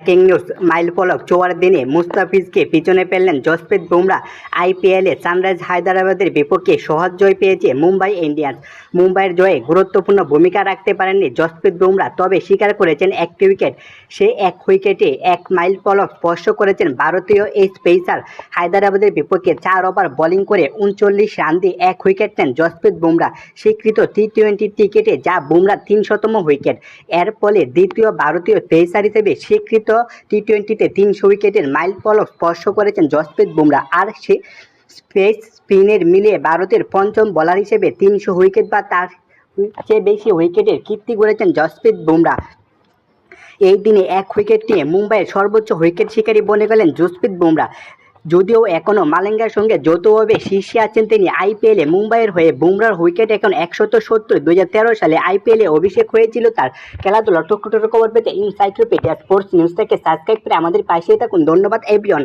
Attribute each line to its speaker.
Speaker 1: Breaking news. Mile ফলক চোয়ার দিনে মুস্তাফিজকে পিছনে ফেললেন জসপ্রীত বুমরা। আইপিএলে সানরাইজ হায়দ্রাবাদের বিপক্ষে সহজ জয় পেয়েছে মুম্বাই ইন্ডিয়ান্স। মুম্বাইয়ের জয়ে গুরুত্বপূর্ণ ভূমিকা রাখতে পারেননি জসপ্রীত বুমরা, তবে স্বীকার করেছেন একটি উইকেট। সে এক উইকেটে এক মাইল ফলক স্পর্শ করেছেন ভারতীয় এই স্পেসার হায়দ্রাবাদের বিপক্ষে চার ওভার বোলিং করে উনচল্লিশ রান দিয়ে এক উইকেট নেন জসপ্রীত বুমরা। স্বীকৃত টি টোয়েন্টি ক্রিকেটে যা বুমরা তিনশতম উইকেট। এর ফলে দ্বিতীয় ভারতীয় পেসার হিসেবে স্বীকৃত টি টোয়েন্টিতে তিনশো উইকেটের মাইল ফলক স্পর্শ করেছেন জসপ্রীত বুমরা। আর সে স্পেস স্পিনের মিলে ভারতের পঞ্চম বলার হিসেবে তিনশো উইকেট বা তার চেয়ে বেশি উইকেটের কীর্তি করেছেন জসপ্রীত বুমরা। এই দিনে এক উইকেট নিয়ে মুম্বাইয়ের সর্বোচ্চ উইকেট শিকারী বনে গেলেন জসপ্রীত বুমরা। যদিও এখনও মালেঙ্গার সঙ্গে যৌথভাবে শীর্ষে আছেন তিনি আইপিএলে মুম্বাইয়ের হয়ে বুমরার উইকেট এখন একশত সত্তর দু সালে আইপিএলে অভিষেক হয়েছিল তার খেলাধুলা টুকরো খবর পেতে ইনসাইক্লোপিডিয়া স্পোর্টস নিউজ থেকে সাবস্ক্রাইব করে আমাদের পাশে থাকুন। ধন্যবাদ এভরিওয়ান